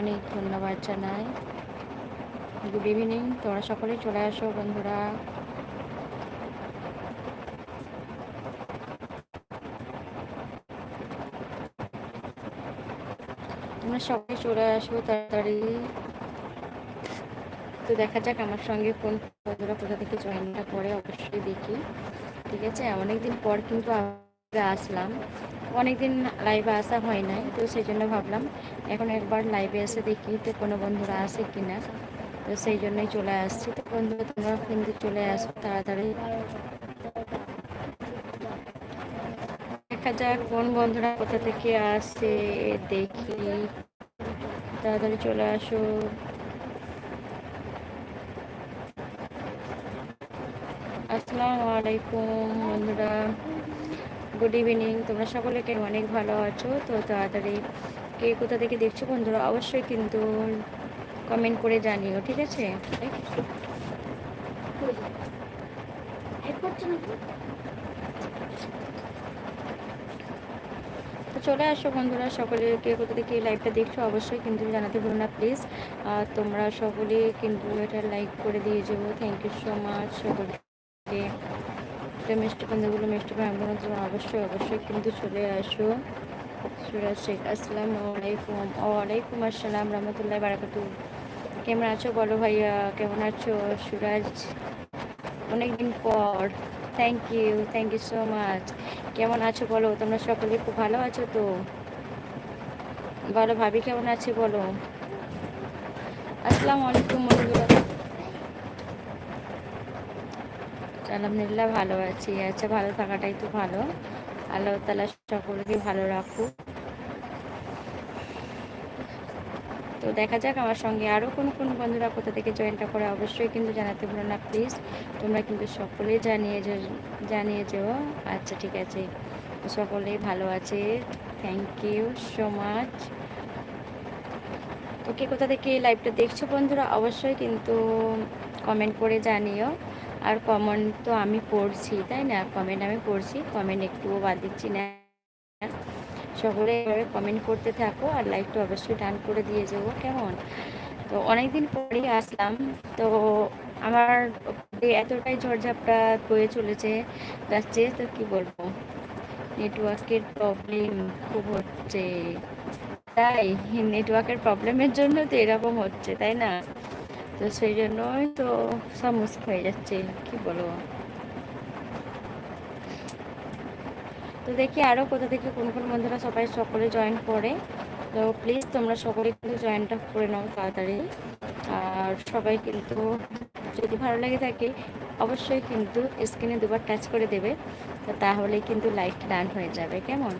অনেক ধন্যবাদ জানাই। গুড ইভিনিং, তোমরা সকলে চলে আসো বন্ধুরা। তোমরা সবাই চলে আসো তাড়াতাড়ি। তো দেখা যাক আমার সঙ্গে কোন বন্ধুরা কোথা থেকে জয়েনটা করে, অবশ্যই দেখি। ঠিক আছে, অনেকদিন পর কিন্তু আসলাম। অনেকদিন লাইভে আসা হয় নাই, তো সেই জন্য ভাবলাম এখন একবার লাইভে এসে দেখি তো কোনো বন্ধুরা আসে কিনা। তো সেই জন্যই চলে আসছি। তো বন্ধুরা তোমরা কিন্তু চলে আসো তাড়াতাড়ি? দেখা যাক কোন বন্ধুরা কোথা থেকে আসে, দেখি। তাড়াতাড়ি চলে আসো। আসসালামু আলাইকুম বন্ধুরা। গুড ইভিনিং তোমরা সকলে কেন অনেক ভালো আছো? তো তাড়াতাড়ি কে কোথা থেকে দেখছ বন্ধুরা, অবশ্যই কিন্তু কমেন্ট করে জানিও, ঠিক আছে? চলে আসো বন্ধুরা, সকলে কে কোথা থেকে লাইভটা দেখছ অবশ্যই কিন্তু জানাতে ভুলো না প্লিজ আর তোমরা সকলে কিন্তু এটা লাইক করে দিয়ে যাব থ্যাংক ইউ সো মাচ সকলকে। তো মিষ্টি বন্ধুগুলো মিষ্টি ভাঙবো তোমরা অবশ্যই অবশ্যই কিন্তু চলে আসো। সুরাজ শেখ, আসসালাম আলাইকুম। ওয়ালাইকুম আসসালাম রহমতুল্লাহ বারাকাতু কেমন আছো বলো ভাইয়া? কেমন আছো সুরাজ? অনেকদিন পর। Thank you thank you so much কেমন আছো বলো? তোমরা সকলে খুব ভালো আছো তো? বলো ভাবি কেমন আছে বলো? আসসালামু আলাইকুম বন্ধুরা আলহামদুলিল্লাহ, ভালো আছি। আচ্ছা ভালো থাকাটাই তো ভালো। আল্লাহ তালা সকলকে ভালো রাখুক। তো দেখা যাক, আমার সঙ্গে আরও কোন কোন বন্ধুরা কোথা থেকে জয়েনটা করে অবশ্যই কিন্তু জানাতে ভুলো না প্লিজ তোমরা কিন্তু সকলেই জানিয়ে জানিয়ে যেও। আচ্ছা ঠিক আছে। সকলেই ভালো আছে। থ্যাংক ইউ সো মাচ তো কে কোথা থেকে লাইভটা দেখছ বন্ধুরা? অবশ্যই কিন্তু কমেন্ট করে জানিও। আর কমেন্ট তো আমি পড়ছি, তাই না? কমেন্ট আমি পড়ছি কমেন্ট একটুও বাদ দিচ্ছি না। সকলে এভাবে কমেন্ট করতে থাকো আর লাইকটা অবশ্যই ডান করে দিয়ে যাব, কেমন? তো অনেকদিন পরেই আসলাম, তো আমার এতটাই ঝড়ঝাপটা বয়ে চলেছে যাচ্ছে, তো কি বলব? নেটওয়ার্কের প্রবলেম খুব হচ্ছে। তাই নেটওয়ার্কের প্রবলেমের জন্য তো এরকম হচ্ছে, তাই না? তো সেই জন্যই তো সব মুস্ক হয়ে যাচ্ছে, কি বলব? তো দেখি আরও কোথা থেকে কোন কোন বন্ধুরা সবাই সকলে জয়েন করে। তো প্লিজ তোমরা সকলে কিন্তু জয়েনটা করে নাও তাড়াতাড়ি। আর সবাই কিন্তু যদি ভালো লেগে থাকে, অবশ্যই কিন্তু স্ক্রিনে দুবার টাচ করে দেবে। তো তাহলে কিন্তু লাইটটা ডান হয়ে যাবে, কেমন?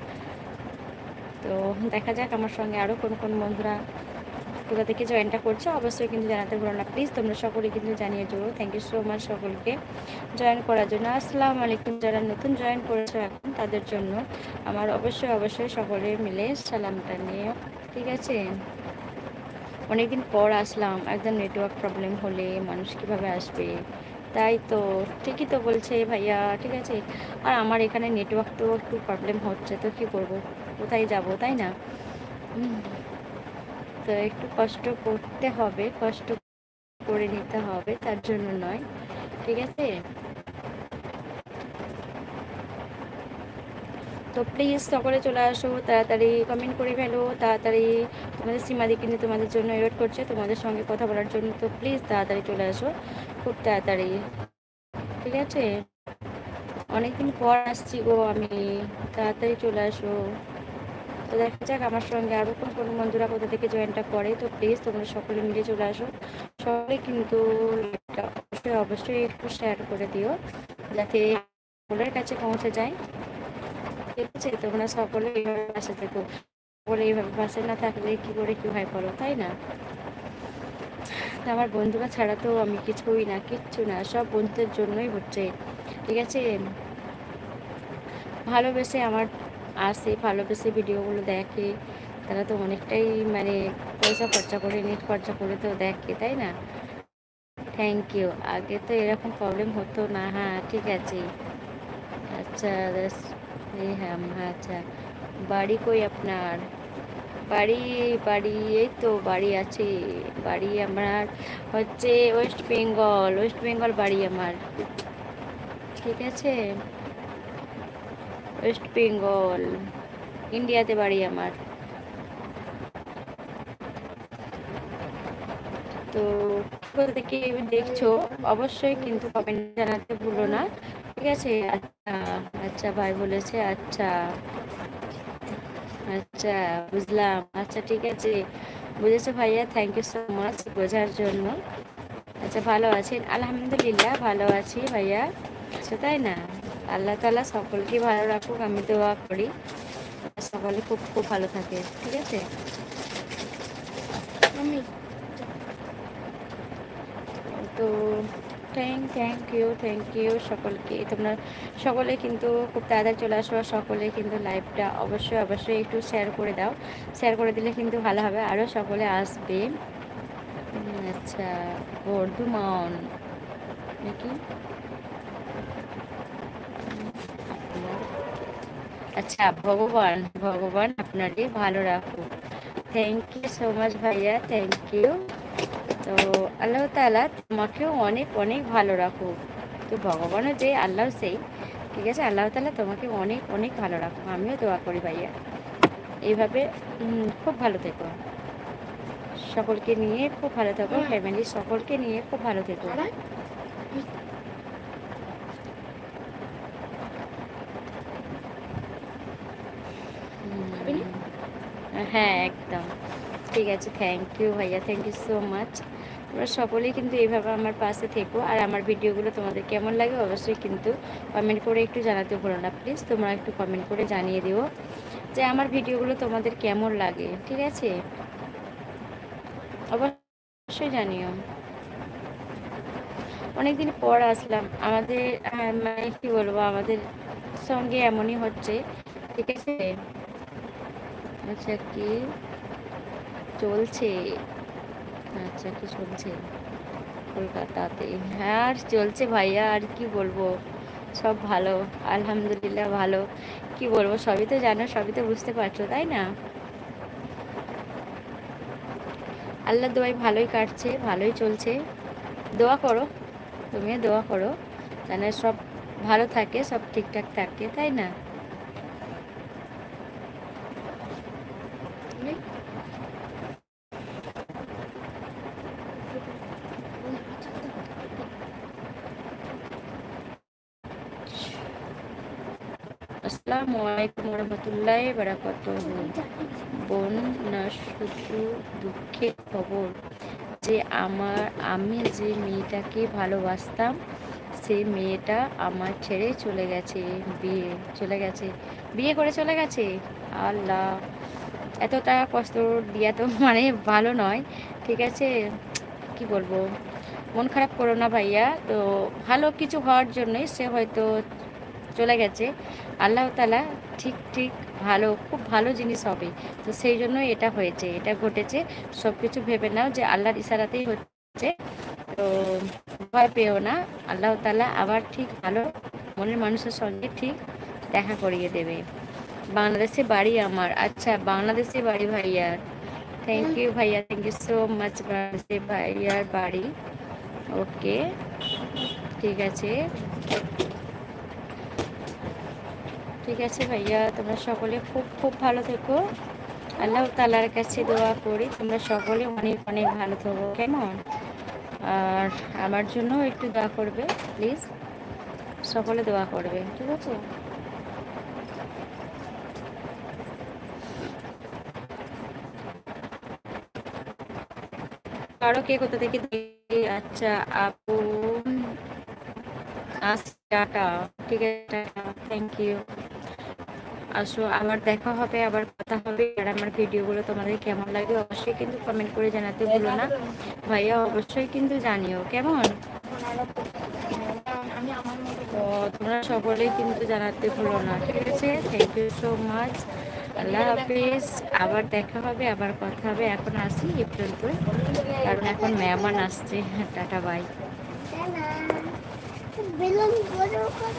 তো দেখা যাক আমার সঙ্গে আরও কোন কোন বন্ধুরা কোথা থেকে জয়েনটা করছ, অবশ্যই কিন্তু জানাতে ভুলো না। প্লিজ তোমরা সকলে কিন্তু জানিয়ে দেবো থ্যাংক ইউ সো মাচ সকলকে জয়েন করার জন্য। আসসালামু আলাইকুম। যারা নতুন জয়েন করেছ এখন, তাদের জন্য আমার অবশ্যই অবশ্যই সকলে মিলে সালামটা নিয়ে ঠিক আছে? অনেকদিন পর আসলাম, একদম নেটওয়ার্ক প্রবলেম হলে মানুষ কীভাবে আসবে? তাই তো, ঠিকই তো বলছে ভাইয়া, ঠিক আছে? আর আমার এখানে নেটওয়ার্ক তো একটু প্রবলেম হচ্ছে, তো কী করব? কোথায় যাব, তাই না? তো একটু কষ্ট করতে হবে, কষ্ট করে নিতে হবে, তার জন্য নয়, ঠিক আছে? তো প্লিজ সকলে চলে আসো, তাড়াতাড়ি কমেন্ট করে ফেলো, তাড়াতাড়ি তোমাদের সীমাদি কিন্তু তোমাদের জন্য ওয়েট করছে, তোমাদের সঙ্গে কথা বলার জন্য তো প্লিজ তাড়াতাড়ি চলে আসো, খুব তাড়াতাড়ি, ঠিক আছে? অনেকদিন পর আসছি গো আমি, তাড়াতাড়ি চলে আসো। তো দেখা যাক আমার সঙ্গে আরও কোন কোন বন্ধুরা কোথা থেকে জয়েনটা করে। তো প্লিজ তোমরা সকলে মিলে চলে আসো। সকলে কিন্তু অবশ্যই অবশ্যই একটু শেয়ার করে দিও, যাতে সকলের কাছে পৌঁছে যায়। ঠিক আছে, তোমরা সকলে এইভাবে পাশে থেকো। সকলে এইভাবে পাশে না থাকলে কী করে কী হয় করো তাই না? আমার বন্ধুরা ছাড়া তো আমি কিছুই না, কিচ্ছু না, সব বন্ধুদের জন্যই হচ্ছে। ঠিক আছে? ভালোবেসে আমার আসে ভালোবেসে ভিডিওগুলো দেখে, তারা তো অনেকটাই মানে পয়সা খরচা করে নেট খরচা করে তো দেখে, তাই না? থ্যাংক ইউ আগে তো এরকম প্রবলেম হতো না হ্যাঁ ঠিক আছে। আচ্ছা হ্যাঁ আচ্ছা। বাড়ি কই আপনার? বাড়ি বাড়ি, এই তো বাড়ি আছে। বাড়ি আমার হচ্ছে ওয়েস্ট বেঙ্গল ওয়েস্ট বেঙ্গল বাড়ি আমার। ঠিক আছে? ওয়েস্ট বেঙ্গল, ইন্ডিয়াতে বাড়ি আমার। তো থেকে দেখছ, অবশ্যই কিন্তু কমেন্ট জানাতে ভুলো না। ঠিক আছে? আচ্ছা আচ্ছা ভাই বলেছে আচ্ছা। আচ্ছা বুঝলাম। আচ্ছা ঠিক আছে। বুঝেছ ভাইয়া? থ্যাংক ইউ সো মাচ বোঝার জন্য। আচ্ছা ভালো আছেন? আলহামদুলিল্লাহ, ভালো আছি ভাইয়া। আচ্ছা তাই না? আল্লাহ তালা সকলকে ভালো রাখুক আমি দোয়া করি। সকলে খুব খুব ভালো থাকে ঠিক আছে? তো thank thank you thank you সকলকে। তোমরা সকলে কিন্তু খুব তাড়াতাড়ি চলে আসো সকলে কিন্তু লাইভটা অবশ্যই অবশ্যই একটু শেয়ার করে দাও। শেয়ার করে দিলে কিন্তু ভালো হবে আরও সকলে আসবে। আচ্ছা বর্ধমান নাকি? আচ্ছা ভগবান ভগবান আপনারই ভালো রাখুক। থ্যাংক ইউ সো মাচ ভাইয়া থ্যাংক ইউ তো আল্লাহ তালা তোমাকেও অনেক অনেক ভালো রাখুক। তো ভগবানও যে আল্লাহ সেই ঠিক আছে? আল্লাহ তালা তোমাকে অনেক অনেক ভালো রাখুক। আমিও দোয়া করি ভাইয়া। এইভাবে খুব ভালো থেকো। সকলকে নিয়ে খুব ভালো থাকো ফ্যামিলির সকলকে নিয়ে খুব ভালো থেকো। হ্যাঁ একদম। ঠিক আছে থ্যাংক ইউ ভাইয়া থ্যাংক ইউ সো মাচ তোমরা সকলেই কিন্তু এইভাবে আমার পাশে থেকো, আর আমার ভিডিওগুলো তোমাদের কেমন লাগে অবশ্যই কিন্তু কমেন্ট করে একটু জানাতে ভুলো না প্লিজ তোমরা একটু কমেন্ট করে জানিয়ে দিও যে আমার ভিডিওগুলো তোমাদের কেমন লাগে, ঠিক আছে? অবশ্যই জানিও। অনেকদিন পর আসলাম, আমাদের মানে কী বলব, আমাদের সঙ্গে এমনই হচ্ছে, ঠিক আছে? আচ্ছা কি? চলছে। আচ্ছা কি চলছে? কলকাতাতে। হ্যাঁ আর চলছে ভাইয়া, আর কি বলব? সব ভালো, আলহামদুলিল্লাহ ভালো। কি বলব, সবই তো জানো, সবই তো বুঝতে পারছ, তাই না? আল্লাহ দোয়াই ভালোই কাটছে, ভালোই চলছে। দোয়া করো, তুমিও দোয়া করো। যেন সব ভালো থাকে, সব ঠিকঠাক থাকে, তাই না? আসসালামু আলাইকুম রহমতুল্লাহ বারাকাত বোন না শুধু দুঃখের খবর যে আমার, আমি যে মেয়েটাকে ভালোবাসতাম সেই মেয়েটা আমার ছেড়ে চলে গেছে, বিয়ে চলে গেছে, বিয়ে করে চলে গেছে। আল্লাহ এতটা কষ্ট দিয়া তো মানে ভালো নয়, ঠিক আছে? কি বলব? মন খারাপ করো না ভাইয়া। তো ভালো কিছু হওয়ার জন্যই সে হয়তো চলে গেছে। আল্লাহ তালা ঠিক ঠিক ভালো, খুব ভালো জিনিস হবে। তো সেই জন্য এটা হয়েছে, এটা ঘটেছে। সব কিছু ভেবে নাও যে আল্লাহর ইশারাতেই হচ্ছে। তো ভয় পেও না, আল্লাহ তালা আবার ঠিক ভালো মনের মানুষের সঙ্গে ঠিক দেখা করিয়ে দেবে। বাংলাদেশে বাড়ি আমার। আচ্ছা বাংলাদেশে বাড়ি ভাইয়ার থ্যাংক ইউ ভাইয়া থ্যাংক ইউ সো মাচ বাংলাদেশে ভাইয়ার বাড়ি। ওকে ঠিক আছে। ঠিক আছে ভাইয়া, তোমরা সকলে খুব খুব ভালো থেকো। আল্লাহ তালার কাছে দোয়া করি, তোমরা সকলে অনেক অনেক ভালো থাকো, কেমন? আর আমার জন্য একটু দোয়া করবে প্লিজ সকলে দোয়া করবে, ঠিক আছে? কারও কে কোথা থেকে আচ্ছা আপু আচ্ছা ঠিক আছে থ্যাংক ইউ আসো আবার দেখা হবে আবার কথা হবে আর আমার ভিডিওগুলো তোমাদের কেমন লাগে অবশ্যই কিন্তু কমেন্ট করে জানাতে ভুলো না। ভাইয়া অবশ্যই কিন্তু জানিও কেমন? তো তোমরা সকলেই কিন্তু জানাতে ভুলো না ঠিক আছে? থ্যাংক ইউ সো মাচ আল্লাহ হাফিজ। আবার দেখা হবে আবার কথা হবে। এখন আসি এ পর্যন্ত কারণ এখন মেহমান আসছে। Tata bye